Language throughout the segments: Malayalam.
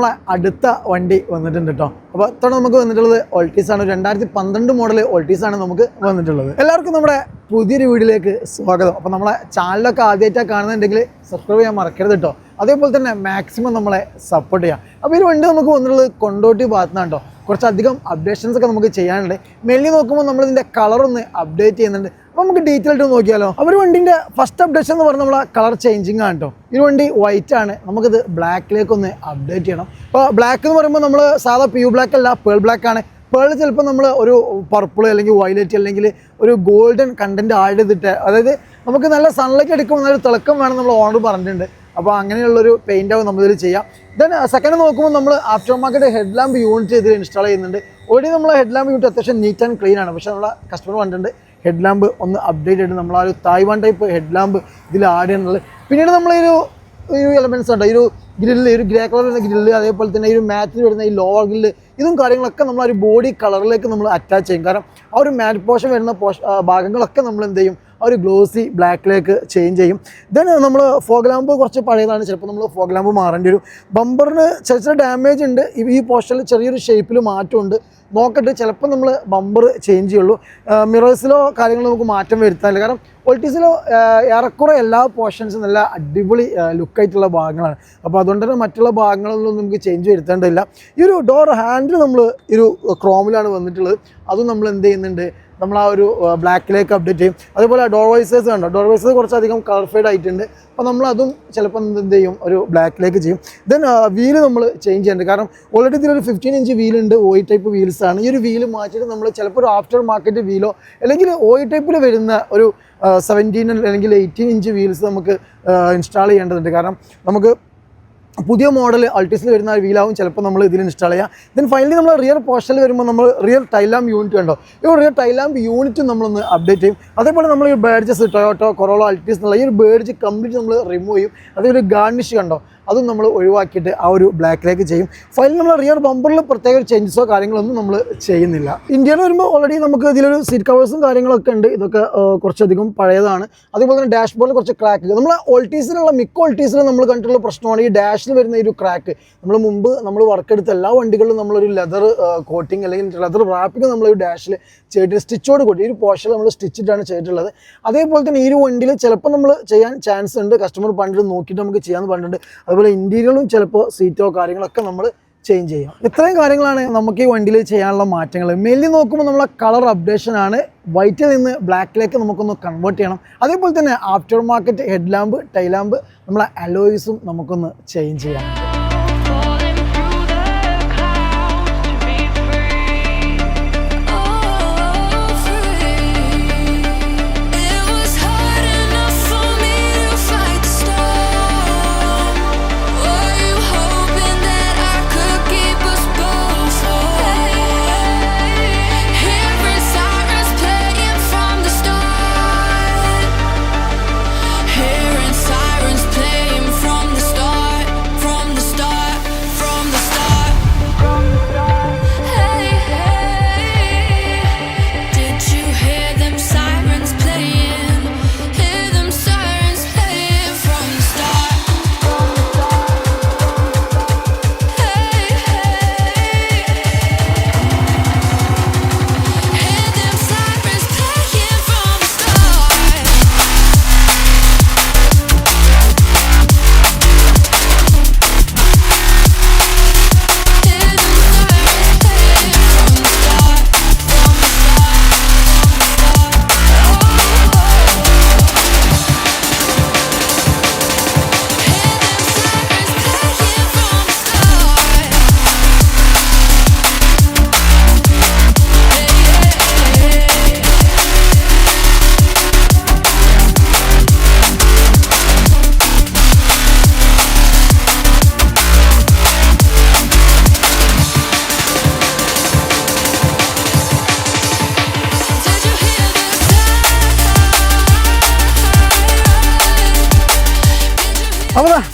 നമ്മളെ അടുത്ത വണ്ടി വന്നിട്ടുണ്ട് കേട്ടോ അപ്പോൾ ഇത്തവണ നമുക്ക് വന്നിട്ടുള്ളത് ഓൾട്ടീസ് ആണ്. രണ്ടായിരത്തി പന്ത്രണ്ട് മോഡൽ ഓൾട്ടീസ് ആണ് നമുക്ക് വന്നിട്ടുള്ളത്. എല്ലാവർക്കും നമ്മുടെ പുതിയൊരു വീഡിയോയിലേക്ക് സ്വാഗതം. അപ്പോൾ നമ്മളെ ചാനലൊക്കെ ആദ്യമായിട്ടാണ് കാണുന്നുണ്ടെങ്കിൽ സബ്സ്ക്രൈബ് ചെയ്യാൻ മറക്കരുത് കേട്ടോ അതേപോലെ തന്നെ മാക്സിമം നമ്മളെ സപ്പോർട്ട് ചെയ്യാം. അപ്പോൾ ഈ വണ്ടി നമുക്ക് വന്നിട്ടുള്ളത് കൊണ്ടോട്ടി ഭാഗത്തുനിന്നാണ് കേട്ടോ കുറച്ചധികം അപ്ഡേഷൻസ് ഒക്കെ നമുക്ക് ചെയ്യാനുണ്ട്. മെല്ലി നോക്കുമ്പോൾ കളർ ഒന്ന് അപ്ഡേറ്റ് ചെയ്യുന്നുണ്ട്. അപ്പോൾ നമുക്ക് ഡീറ്റെയിൽ ആയിട്ട് നോക്കിയാലോ. അവർ വണ്ടിന്റെ ഫസ്റ്റ് അപ്ഡേഷൻ എന്ന് പറഞ്ഞാൽ നമ്മളെ കളർ ചേഞ്ചിങ് ആണ് കേട്ടോ ഈ വണ്ടി വൈറ്റ് ആണ്. നമുക്കിത് ബ്ലാക്കിലേക്ക് ഒന്ന് അപ്ഡേറ്റ് ചെയ്യണം. അപ്പോൾ ബ്ലാക്ക് എന്ന് പറയുമ്പോൾ നമ്മൾ സാധാ പ്യൂ ബ്ലാക്ക് അല്ല പേൾ ബ്ലാക്ക് ആണ്. പേൾ ചിലപ്പോൾ നമ്മൾ ഒരു പർപ്പിൾ അല്ലെങ്കിൽ വയലറ്റ് അല്ലെങ്കിൽ ഒരു ഗോൾഡൻ കണ്ടന്റ് ആഡ് ചെയ്തിട്ട് അതായത് നമുക്ക് നല്ല സൺലൈറ്റ് എടുക്കുമ്പോൾ നല്ലൊരു തിളക്കം വേണം നമ്മൾ ഓണർ പറഞ്ഞിട്ടുണ്ട്. അപ്പോൾ അങ്ങനെയുള്ളൊരു പെയിന്റ് ആവും നമ്മളിതിൽ ചെയ്യാം. ദെൻ സെക്കൻഡ് നോക്കുമ്പോൾ നമ്മൾ after market head lamp unit ഇതിൽ ഇൻസ്റ്റാൾ ചെയ്യുന്നുണ്ട്. ഓൾറെഡി നമ്മൾ ഹെഡ് ലാമ്പ് യൂണിറ്റ് അത്യാവശ്യം നീറ്റ് ആൻഡ് ക്ലീൻ ആണ്. പക്ഷേ നമ്മളെ കസ്റ്റമർ പറഞ്ഞിട്ടുണ്ട് ഹെഡ് ലാമ്പ് ഒന്ന് അപ്ഡേറ്റ് ആയിട്ട് നമ്മൾ ആ ഒരു തായ്വാൻ ടൈപ്പ് ഹെഡ് ലാമ്പ് ഇതിൽ ആഡ് ചെയ്യാനുള്ളത് പിന്നീട് നമ്മൾ ഈ ഒരു എലമെൻസ് ഉണ്ട്. ഈ ഒരു ഗ്രില്ല് ഒരു ഗ്രേ കളർ വരുന്ന ഗ്രില്ല് അതേപോലെ തന്നെ ഈ ഒരു മാറ്റിൽ വരുന്ന ഈ ലോവർ ഗ്രില്ല് ഇതും കാര്യങ്ങളൊക്കെ നമ്മൾ ആ ഒരു ബോഡി കളറിലേക്ക് നമ്മൾ അറ്റാച്ച് ചെയ്യും. കാരണം ആ ഒരു മാറ്റ് പോഷൻ വരുന്ന പോഷ ഭാഗങ്ങളൊക്കെ നമ്മൾ എന്ത് ചെയ്യും? ഒരു ഗ്ലോസി ബ്ലാക്കിലേക്ക് ചേഞ്ച് ചെയ്യും. ദെൻ നമ്മൾ ഫോഗ്ലാമ്പ് കുറച്ച് പഴയതാണ്. ചിലപ്പോൾ നമ്മൾ ഫോഗ്ലാമ്പ് മാറേണ്ടി വരും. ബമ്പറിന് ചെറിയ ചെറിയ ഡാമേജ് ഉണ്ട്. ഈ- പോർഷനിൽ ചെറിയൊരു ഷേപ്പിൽ മാറ്റമുണ്ട്. നോക്കട്ടെ ചിലപ്പോൾ നമ്മൾ ബമ്പർ ചേഞ്ച് ചെയ്യുള്ളൂ. മിറേഴ്സിലോ കാര്യങ്ങളോ നമുക്ക് മാറ്റം വരുത്താനില്ല. കാരണം ഒൾട്ടീസിലോ ഏറെക്കുറെ എല്ലാ പോർഷൻസും നല്ല അടിപൊളി ലുക്കായിട്ടുള്ള ഭാഗങ്ങളാണ്. അപ്പോൾ അതുകൊണ്ട് തന്നെ മറ്റുള്ള ഭാഗങ്ങളൊന്നും നമുക്ക് ചേഞ്ച് വരുത്തേണ്ടതില്ല. ഈ ഒരു ഡോർ ഹാൻഡിൽ നമ്മൾ ഒരു ക്രോമിലാണ് വന്നിട്ടുള്ളത്. അതും നമ്മൾ എന്ത് ചെയ്യുന്നുണ്ട്? നമ്മൾ ആ ഒരു ബ്ലാക്കിലേക്ക് അപ്ഡേറ്റ് ചെയ്യും. അതുപോലെ ഡോർ വൈസേഴ്സ് കണ്ടോ? ഡോർ വൈസേഴ്സ് കുറച്ചധികം കളർ ഫേഡ് ആയിട്ടുണ്ട്. അപ്പോൾ നമ്മൾ അതും ചിലപ്പോൾ എന്ത് ചെയ്യും? ഒരു ബ്ലാക്കിലേക്ക് ചെയ്യും. ദെൻ വീൽ നമ്മൾ ചേഞ്ച് ചെയ്യേണ്ടത് കാരണം ഓൾറെഡി ഇതിലൊരു ഫിഫ്റ്റീൻ ഇഞ്ച് വീലുണ്ട് ഓയി ടൈപ്പ് വീൽസാണ് ഈ ഒരു വീൽ മാറ്റിയിട്ട് നമ്മൾ ചിലപ്പോൾ ഒരു ആഫ്റ്റർ മാർക്കറ്റ് വീലോ അല്ലെങ്കിൽ ഓയി ടൈപ്പിൽ വരുന്ന ഒരു സെവന്റീൻ അല്ലെങ്കിൽ എയ്റ്റീൻ ഇഞ്ച് വീൽസ് നമുക്ക് ഇൻസ്റ്റാൾ ചെയ്യേണ്ടതുണ്ട്. കാരണം നമുക്ക് പുതിയ മോഡൽ അൾട്ടിസിൽ വരുന്ന വീലാവും ചിലപ്പോൾ നമ്മൾ ഇതിൽ ഇൻസ്റ്റാൾ ചെയ്യാം. ദെൻ ഫൈനലി നമ്മൾ റിയർ പോർഷനിൽ വരുമ്പോൾ നമ്മൾ റിയർ ടൈലാമ്പ് യൂണിറ്റ് കണ്ടോ? ഈ റിയർ ടൈലാമ്പ് യൂണിറ്റ് നമ്മളൊന്ന് അപ്ഡേറ്റ് ചെയ്യും. അതേപോലെ നമ്മൾ ഈ ബേഡ്ജസ് ടൊയോട്ടോ കൊറോളോ അൾട്ടീസ് എന്നുള്ള ഈ ഒരു ബേഡ്ജ് കംപ്ലീറ്റ് നമ്മൾ റിമൂവ് ചെയ്യും. അതേപോലെ ഗാർണിഷ് കണ്ടോ? അതും നമ്മൾ ഒഴിവാക്കിയിട്ട് ആ ഒരു ബ്ലാക്കിലേക്ക് ചെയ്യും. ഫൈനൽ നമ്മൾ റിയർ ബമ്പറിൽ പ്രത്യേക ചേഞ്ചസോ കാര്യങ്ങളൊന്നും നമ്മൾ ചെയ്യുന്നില്ല. ഇന്ത്യയിൽ വരുമ്പോൾ ഓൾറെഡി നമുക്ക് ഇതിലൊരു സീറ്റ് കവേഴ്സും കാര്യങ്ങളൊക്കെ ഉണ്ട്. ഇതൊക്കെ കുറച്ചധികം പഴയതാണ്. അതുപോലെ തന്നെ ഡാഷ് ബോർഡിൽ കുറച്ച് ക്രാക്ക് നമ്മൾ ഓൾട്ടീസിലുള്ള മിക്ക ഓൾട്ടീസിലും നമ്മൾ കണ്ടിട്ടുള്ള പ്രശ്നമാണ് ഈ ഡാഷിൽ വരുന്ന ഒരു ക്രാക്ക് നമ്മൾ മുമ്പ് നമ്മൾ വർക്ക് എടുത്ത എല്ലാ വണ്ടികളിലും നമ്മളൊരു ലെതർ കോട്ടിങ് അല്ലെങ്കിൽ ലെതർ റാപ്പിംഗ് നമ്മൾ ഒരു ഡാഷിൽ ചെയ്തിട്ട് സ്റ്റിച്ചോട് കൂടി. ഈ ഒരു പോർഷൻ നമ്മൾ സ്റ്റിച്ചിട്ടാണ് ചെയ്തിട്ടുള്ളത്. അതേപോലെ തന്നെ ഈ ഒരു വണ്ടിയിൽ ചിലപ്പോൾ നമ്മൾ ചെയ്യാൻ ചാൻസ് ഉണ്ട്. കസ്റ്റമർ പണ്ടിട്ട് നോക്കിയിട്ട് നമുക്ക് ചെയ്യാമെന്ന് പറഞ്ഞിട്ടുണ്ട്. അതുപോലെ ഇന്റീരിയറും ചിലപ്പോൾ സീറ്റോ കാര്യങ്ങളൊക്കെ നമ്മൾ ചേഞ്ച് ചെയ്യാം. ഇത്രയും കാര്യങ്ങളാണ് നമുക്ക് ഈ വണ്ടിയിൽ ചെയ്യാനുള്ള മാറ്റങ്ങൾ മെയിൻലി നോക്കുമ്പോൾ നമ്മളെ കളർ അപ്ഡേഷൻ ആണ്. വൈറ്റിൽ നിന്ന് ബ്ലാക്കിലേക്ക് നമുക്കൊന്ന് കൺവേർട്ട് ചെയ്യണം. അതേപോലെ തന്നെ after market head lamp tail lamp നമ്മളെ അലോയ്സും നമുക്കൊന്ന് ചേഞ്ച് ചെയ്യാം.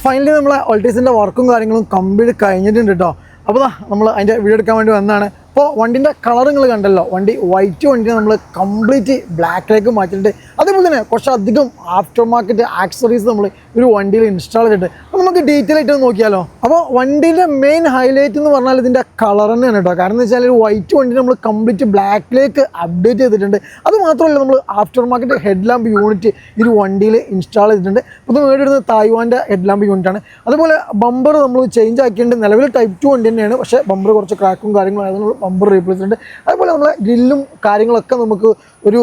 ഫൈനലി നമ്മളെ ഓൾട്ടീസിന്റെ വർക്കും കാര്യങ്ങളും കംപ്ലീറ്റ് കഴിഞ്ഞിട്ടുണ്ട് കേട്ടോ അപ്പോൾ നമ്മൾ അതിന്റെ വീഡിയോ എടുക്കാൻ വേണ്ടി വന്നതാണ്. അപ്പോൾ വണ്ടിന്റെ കളർ നിങ്ങൾ കണ്ടല്ലോ. വണ്ടി വൈറ്റ് വണ്ടിനെ നമ്മൾ കംപ്ലീറ്റ് ബ്ലാക്കിലേക്ക് മാറ്റിയിട്ടുണ്ട്. അതേപോലെ തന്നെ കുറച്ചധികം ആഫ്റ്റർ മാർക്കറ്റ് ആക്സറീസ് നമ്മൾ ഒരു വണ്ടിയിൽ ഇൻസ്റ്റാൾ ചെയ്തിട്ടുണ്ട്. അപ്പോൾ നമുക്ക് ഡീറ്റെയിൽ ആയിട്ട് നോക്കിയാലോ. അപ്പോൾ വണ്ടിന്റെ മെയിൻ ഹൈലൈറ്റ് എന്ന് പറഞ്ഞാൽ ഇതിന്റെ കളർ തന്നെയാണ് കേട്ടോ. കാരണം എന്ന് വെച്ചാൽ ഒരു വൈറ്റ് വണ്ടി നമ്മൾ കംപ്ലീറ്റ് ബ്ലാക്കിലേക്ക് അപ്ഡേറ്റ് ചെയ്തിട്ടുണ്ട്. അത് മാത്രമല്ല നമ്മൾ after market head lamp unit ഈ ഒരു വണ്ടിയിൽ ഇൻസ്റ്റാൾ ചെയ്തിട്ടുണ്ട്. അപ്പോൾ മേടിടുന്നത് തായ്വാന്റെ ഹെഡ് ലാമ്പ് യൂണിറ്റ് ആണ്. അതുപോലെ ബമ്പർ നമ്മൾ ചേഞ്ച് ആക്കിയിട്ടുണ്ട്. നിലവിൽ ടൈപ്പ് ടു വണ്ടി തന്നെയാണ്. പക്ഷേ ബമ്പർ കുറച്ച് ക്രാക്കും കാര്യങ്ങളും ആയതുകൊണ്ട് ബമ്പർ റീപ്ലേസ്മെന്റ് അതുപോലെ നമ്മളെ ഗ്രില്ലും കാര്യങ്ങളൊക്കെ നമുക്ക് ഒരു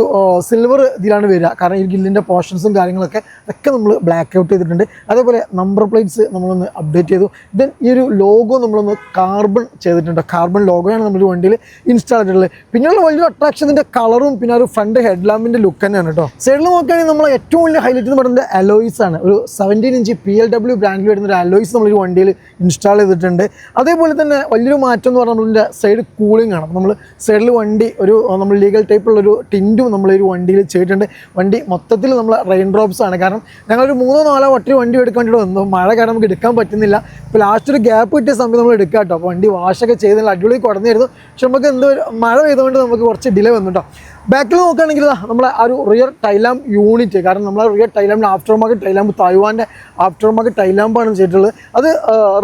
സിൽവർ ഇതിലാണ് വരിക. കാരണം ഈ ഗ്രില്ലിന്റെ പോർഷൻസും കാര്യങ്ങളൊക്കെ ഒക്കെ നമ്മൾ ബ്ലാക്ക് ഔട്ട് ചെയ്തിട്ടുണ്ട്. അതേപോലെ നമ്പർ പ്ലേറ്റ്സ് നമ്മളൊന്ന് അപ്ഡേറ്റ് ചെയ്തു. ദെൻ ഈ ഒരു ലോഗോ നമ്മളൊന്ന് കാർബൺ ചെയ്തിട്ടുണ്ട്. കാർബൺ ലോഗോയാണ് നമ്മൾ വണ്ടിയിൽ ഇൻസ്റ്റാൾ ചെയ്തിട്ടുള്ളത്. പിന്നെയുള്ള വലിയൊരു അട്രാക്ഷന്റെ കളറും പിന്നെ ഒരു ഫ്രണ്ട് ഹെഡ് ലാമ്പിന്റെ ലുക്ക് തന്നെയാണ് കേട്ടോ. സൈഡിൽ നോക്കുകയാണെങ്കിൽ നമ്മൾ ഏറ്റവും വലിയ ഹൈലൈറ്റ് എന്ന് പറയുന്നത് അലോയ്സ് ആണ്. ഒരു seventeen inch P L W ബ്രാൻഡിൽ വരുന്ന ഒരു അലോയ്സ് നമ്മളൊരു വണ്ടിയിൽ ഇൻസ്റ്റാൾ ചെയ്തിട്ടുണ്ട്. അതേപോലെ തന്നെ വലിയൊരു മാറ്റം എന്ന് പറഞ്ഞാൽ നമ്മളിന്റെ സൈഡ് കൂളിംഗ് ആണ് നമ്മൾ സൈഡിൽ വണ്ടി ഒരു നമ്മൾ ലീഗൽ ടൈപ്പുള്ളൊരു ടിന്റും നമ്മൾ ഒരു വണ്ടിയിൽ ചെയ്തിട്ടുണ്ട്. വണ്ടി മൊത്തത്തിൽ നമ്മൾ റെയിൻ ഡ്രോപ്സ് ആണ്. കാരണം ഞങ്ങളൊരു മൂന്നോ നാലോ വട്ടി വണ്ടി എടുക്കേണ്ടി വന്നു. മഴ കാരണം നമുക്ക് എടുക്കാൻ പറ്റുന്നില്ല. ഇപ്പോൾ ലാസ്റ്റ് ഒരു ഗ്യാപ്പ് കിട്ടിയ സമയത്ത് നമ്മൾ എടുക്കാം കേട്ടോ. അപ്പോൾ വണ്ടി വാഷൊക്കെ ചെയ്തതിൽ അടിപൊളി കുറഞ്ഞായിരുന്നു പക്ഷെ നമുക്ക് എന്തോ മഴ പെയ്തുകൊണ്ട് നമുക്ക് കുറച്ച് ഡിലേ വന്നു കേട്ടോ. ബാക്കിൽ നോക്കുകയാണെങ്കിൽ നമ്മളെ ആ ഒരു റിയർ ടൈലാം യൂണിറ്റ് കാരണം നമ്മളെ റിയർ ടൈലാമിന്റെ ആഫ്റ്റർ മാർക്കറ്റ് ടൈലാമ്പ് തായ്വാന്റെ ആഫ്റ്റർ മാർക്കറ്റ് ടൈലാമ്പാണ് ചെയ്തിട്ടുള്ളത്. അത്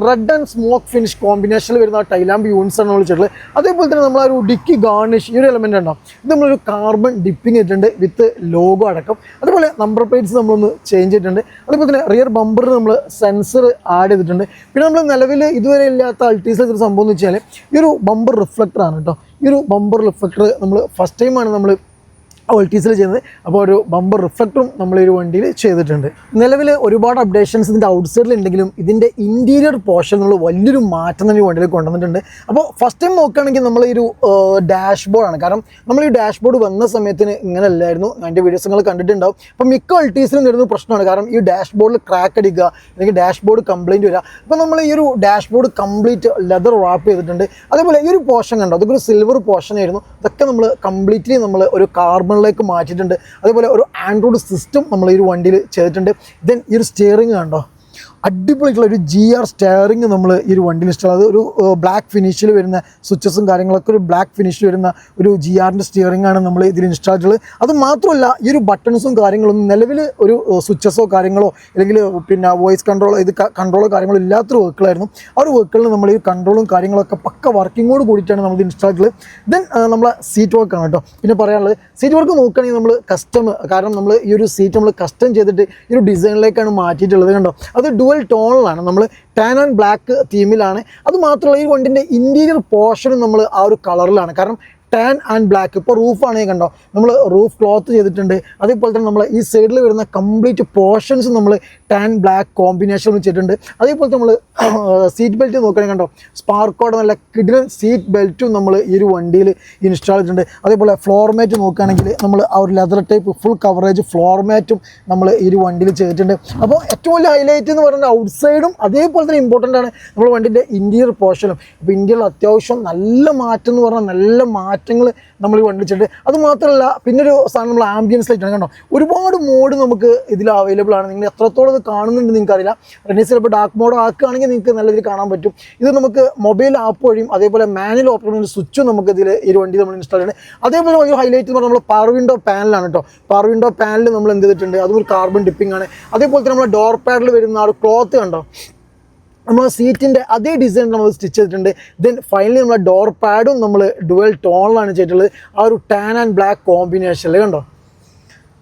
റെഡ് ആൻഡ് സ്മോക്ക് ഫിനിഷ് കോമ്പിനേഷനിൽ വരുന്ന ആ ടൈലാമ്പ് യൂണിറ്റ്സ് ആണ് നമ്മൾ ചെയ്തിട്ടുള്ളത്. അതേപോലെ തന്നെ നമ്മൾ ഒരു ഡിക്കി ഗാർണിഷ് ഈ ഒരു എലമെന്റ് ഉണ്ടാവും ഇത് നമ്മളൊരു കാർബൺ ഡിപ്പിംഗ് ചെയ്തിട്ടുണ്ട് വിത്ത് ലോഗോ അടക്കം. അതുപോലെ നമ്പർ പ്ലേറ്റ്സ് നമ്മളൊന്ന് ചേഞ്ച് ചെയ്തിട്ടുണ്ട്. അതേപോലെ തന്നെ റിയർ ബമ്പറിൽ നമ്മൾ സെൻസർ ആഡ് ചെയ്തിട്ടുണ്ട്. പിന്നെ നമ്മൾ നിലവിൽ ഇതുവരെ ഇല്ലാത്ത അൾട്ടീസിൽ സംഭവം എന്ന് വെച്ചാൽ ഈ ഒരു ബമ്പർ റിഫ്ലക്ടറാണ് കേട്ടോ ഈ ഒരു ബമ്പർ റിഫ്ലക്ടർ നമ്മൾ ഫസ്റ്റ് ടൈമാണ് നമ്മൾ ഓൾട്ടീസിൽ ചെയ്യുന്നത്. അപ്പോൾ ഒരു ബമ്പർ റിഫ്ലക്ടറും നമ്മൾ ഈ ഒരു വണ്ടിയിൽ ചെയ്തിട്ടുണ്ട്. നിലവിൽ ഒരുപാട് അപ്ഡേഷൻസ് ഇതിന്റെ ഔട്ട്സൈഡിൽ ഉണ്ടെങ്കിലും ഇതിന്റെ ഇന്റീരിയർ പോർഷൻ നമ്മൾ വലിയൊരു മാറ്റം തന്നെ വണ്ടിയിൽ കൊണ്ടുവന്നിട്ടുണ്ട്. അപ്പോൾ ഫസ്റ്റ് ടൈം നോക്കുകയാണെങ്കിൽ നമ്മൾ ഈ ഒരു ഡാഷ്ബോർഡാണ് കാരണം നമ്മൾ ഈ ഡാഷ്ബോർഡ് വന്ന സമയത്തിന് ഇങ്ങനെ അല്ലായിരുന്നു. അതിന്റെ വീഡിയോസ് നിങ്ങൾ കണ്ടിട്ടുണ്ടാവും. അപ്പോൾ മിക്ക അൾട്ടീസിലും നേരുന്ന പ്രശ്നമാണ്. കാരണം ഈ ഡാഷ്ബോർഡിൽ ക്രാക്ക് അടിക്കുക അല്ലെങ്കിൽ ഡാഷ്ബോർഡ് കംപ്ലൈന്റ് വരിക. അപ്പോൾ നമ്മൾ ഈ ഒരു ഡാഷ്ബോർഡ് കംപ്ലീറ്റ് ലെതർ റാപ്പ് ചെയ്തിട്ടുണ്ട്. അതേപോലെ ഈ ഒരു പോർഷൻ കണ്ടോ? അതൊക്കെ ഒരു സിൽവർ പോർഷൻ ആയിരുന്നു. അതൊക്കെ നമ്മൾ കംപ്ലീറ്റ്ലി നമ്മൾ ഒരു കാർബണിലേക്ക് മാറ്റിയിട്ടുണ്ട്. അതേപോലെ ഒരു ആൻഡ്രോയിഡ് സിസ്റ്റം നമ്മൾ ഈ ഒരു വണ്ടിയിൽ ചെയ്തിട്ടുണ്ട്. ദെൻ ഈ ഒരു സ്റ്റിയറിംഗ് കണ്ടോ? അടിപൊളിയായിട്ടുള്ള ഒരു ജി ആർ സ്റ്റെയറിങ് നമ്മൾ ഈ ഒരു വണ്ടിയിൽ ഇഷ്ടം അത് ഒരു ബ്ലാക്ക് ഫിനിഷിൽ വരുന്ന സ്വിച്ചസും കാര്യങ്ങളൊക്കെ ഒരു ബ്ലാക്ക് ഫിനിഷിൽ വരുന്ന ഒരു ജി ആറിന്റെ സ്റ്റിയറിംഗ് ആണ് നമ്മൾ ഇതിൽ ഇൻസ്റ്റാൾ ചെയ്തിട്ടുള്ളത് അത് മാത്രമല്ല ഈ ഒരു ബട്ടൺസും കാര്യങ്ങളൊന്നും നിലവിൽ ഒരു സ്വിച്ചസോ കാര്യങ്ങളോ അല്ലെങ്കിൽ പിന്നെ വോയിസ് കൺട്രോളോ ഇത് കൺട്രോളോ കാര്യങ്ങളോ ഇല്ലാത്തൊരു വർക്കുകളായിരുന്നു ആ ഒരു വർക്കുകളിൽ നമ്മൾ ഈ കൺട്രോളും കാര്യങ്ങളൊക്കെ പക്ക വർക്കിങ്ങോട് കൂടിയിട്ടാണ് നമ്മൾ ഇൻസ്റ്റാൾ ചെയ്തത്. ദെൻ നമ്മളെ സീറ്റ് വർക്കാണ് കേട്ടോ. പിന്നെ പറയാനുള്ളത് സീറ്റ് വർക്ക് നോക്കുകയാണെങ്കിൽ നമ്മൾ കസ്റ്റം കാരണം നമ്മൾ ഈ ഒരു സീറ്റ് നമ്മൾ കസ്റ്റം ചെയ്തിട്ട് ഈ ഒരു ഡിസൈനിലേക്കാണ് മാറ്റിയിട്ടുള്ളത് കണ്ടോ? അത് ഡുവൽ ടോണിലാണ് നമ്മൾ ടാൻ ആൻഡ് ബ്ലാക്ക് തീമിലാണ് അത് മാത്രമല്ല ഈ വണ്ടിന്റെ ഇന്റീരിയർ പോർഷനും നമ്മൾ ആ ഒരു കളറിലാണ് കാരണം ടാൻ ആൻഡ് ബ്ലാക്ക് ഇപ്പോൾ റൂഫാണെങ്കിൽ കണ്ടോ നമ്മൾ റൂഫ് ക്ലോത്ത് ചെയ്തിട്ടുണ്ട്. അതേപോലെ തന്നെ നമ്മൾ ഈ സൈഡിൽ വരുന്ന കംപ്ലീറ്റ് പോർഷൻസ് നമ്മൾ ടാൻ ബ്ലാക്ക് കോമ്പിനേഷൻ വെച്ചിട്ടുണ്ട്. അതേപോലെ നമ്മൾ സീറ്റ് ബെൽറ്റ് നോക്കുകയാണെങ്കിൽ കണ്ടോ സ്പാർക്കോടെ നല്ല കിഡിലൻ സീറ്റ് ബെൽറ്റും നമ്മൾ ഈ ഒരു വണ്ടിയിൽ ഇൻസ്റ്റാൾ ചെയ്തിട്ടുണ്ട്. അതേപോലെ ഫ്ലോർ മാറ്റ് നോക്കുകയാണെങ്കിൽ നമ്മൾ ആ ഒരു leather type full coverage floor മാറ്റും നമ്മൾ ഈ ഒരു വണ്ടിയിൽ ചെയ്തിട്ടുണ്ട്. അപ്പോൾ ഏറ്റവും വലിയ ഹൈലൈറ്റ് എന്ന് പറയുന്നത് ഔട്ട് സൈഡും അതേപോലെ തന്നെ ഇമ്പോർട്ടന്റ് ആണ് നമ്മൾ വണ്ടിന്റെ ഇന്റീരിയർ പോർഷനും അപ്പോൾ ഇന്ത്യയിൽ അത്യാവശ്യം നല്ല മാറ്റം എന്ന് പറഞ്ഞാൽ നല്ല മാറ്റങ്ങൾ നമ്മൾ വെച്ചിട്ടുണ്ട്. അത് മാത്രമല്ല പിന്നെ ഒരു സാധനം നമ്മൾ ആംബിയൻസ് ലൈറ്റ് ആണ്. കണ്ടോ? ഒരുപാട് മോഡ് നമുക്ക് ഇതിൽ അവൈലബിൾ ആണ്. നിങ്ങൾ എത്രത്തോളം ഇത് കാണുന്നുണ്ട് നിങ്ങൾക്കറിയില്ല. റെനീസ് ചിലപ്പോൾ ഡാർക്ക് മോഡ് ആക്കുകയാണെങ്കിൽ നിങ്ങൾക്ക് നല്ല രീതിയിൽ കാണാൻ പറ്റും. ഇത് നമുക്ക് മൊബൈൽ ആപ്പ് വഴിയും അതേപോലെ മാനുവൽ ഓപ്പറേഷൻ സ്വിച്ചും നമുക്ക് ഇതിൽ ഈ വണ്ടി നമ്മൾ ഇൻസ്റ്റാൾ ചെയ്യുന്നത് അതേപോലെ ഒരു ഹൈലൈറ്റ് എന്ന് പറഞ്ഞാൽ നമ്മൾ പവർ വിൻഡോ പാനലാണ് കേട്ടോ. പവർ വിൻഡോ പാനൽ നമ്മൾ എന്ത് ചെയ്തിട്ടുണ്ട്? അതും ഒരു കാർബൺ ഡിപ്പിംഗ് ആണ്. അതേപോലെ തന്നെ നമ്മൾ ഡോർ പാഡിൽ വരുന്ന ആ ഒരു ക്ലോത്ത് കണ്ടോ? നമ്മൾ സീറ്റിന്റെ അതേ ഡിസൈൻ നമ്മൾ സ്റ്റിച്ച് ചെയ്തിട്ടുണ്ട്. ദെൻ ഫൈനലി നമ്മൾ ഡോർ പാഡും നമ്മൾ ഡുവൽ ടോണിലാണ് ചെയ്തിട്ടുള്ളത്. ആ ഒരു ടാൻ ആൻഡ് ബ്ലാക്ക് കോമ്പിനേഷനിൽ കണ്ടോ?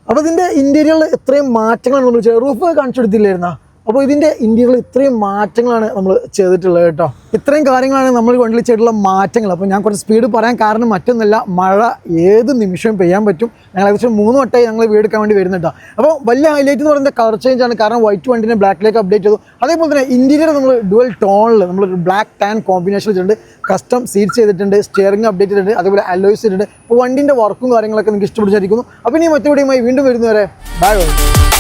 അപ്പോൾ ഇതിന്റെ ഇന്റീരിയറിൽ ഇത്രയും മാറ്റങ്ങളാണ് നമ്മൾ ചെയ്തത്. റൂഫ് കാണിച്ചു കൊടുത്തില്ലായിരുന്നോ? അപ്പോൾ ഇതിന്റെ ഇന്റീരിയറിൽ ഇത്രയും മാറ്റങ്ങളാണ് നമ്മൾ ചെയ്തിട്ടുള്ളത് കേട്ടോ. ഇത്രയും കാര്യങ്ങളാണ് നമ്മൾ വണ്ടിയിൽ ചെയ്തിട്ടുള്ള മാറ്റങ്ങൾ. അപ്പോൾ ഞാൻ കുറച്ച് സ്പീഡ് പറയാൻ കാരണം മറ്റൊന്നല്ല മഴ ഏത് നിമിഷവും പെയ്യാൻ പറ്റും. ഞങ്ങൾ ഏകദേശം മൂന്ന് വട്ടമായി ഞങ്ങൾ വീടെടുക്കാൻ വേണ്ടി വരുന്നുണ്ട് അപ്പോൾ വലിയ ഹൈലൈറ്റ് എന്ന് പറയുന്നത് കളർ ചേഞ്ച് ആണ്. കാരണം വൈറ്റ് വണ്ടിനെ ബ്ലാക്കിലേക്ക് അപ്ഡേറ്റ് ചെയ്തു. അതേപോലെ തന്നെ ഇന്റീരിയർ നമ്മൾ ഡുവൽ ടോണിൽ നമ്മൾ ബ്ലാക്ക് ടാൻ കോമ്പിനേഷൻ വെച്ചിട്ടുണ്ട്. കസ്റ്റം സീറ്റ്സ് ചെയ്തിട്ടുണ്ട് സ്റ്റിയറിംഗ് അപ്ഡേറ്റ് ചെയ്തിട്ടുണ്ട് അതേപോലെ അലോയ്സ് ചെയ്തിട്ടുണ്ട്. അപ്പോൾ വണ്ടിന്റെ വർക്കും കാര്യങ്ങളൊക്കെ നിങ്ങൾക്ക് ഇഷ്ടപ്പെട്ടിരിക്കുന്നു അപ്പോൾ ഇനി മറ്റു വീഡിയോയുമായി വീണ്ടും വരുന്നവരെ ബൈ ബൈ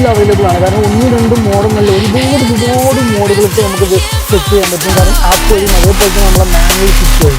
ഇതിൽ അവൈലബിൾ ആണ്. കാരണം ഒന്നും രണ്ടും മോഡലല്ല ഒരുപാട് ഒരുപാട് മോഡലിട്ട് നമുക്കിത് സെറ്റ് ചെയ്യാൻ പറ്റും. കാരണം ആപ്പ് വഴിയും അതേപോലെ തന്നെ നമ്മളെ മാനുവൽ സ്വിച്ച് വഴി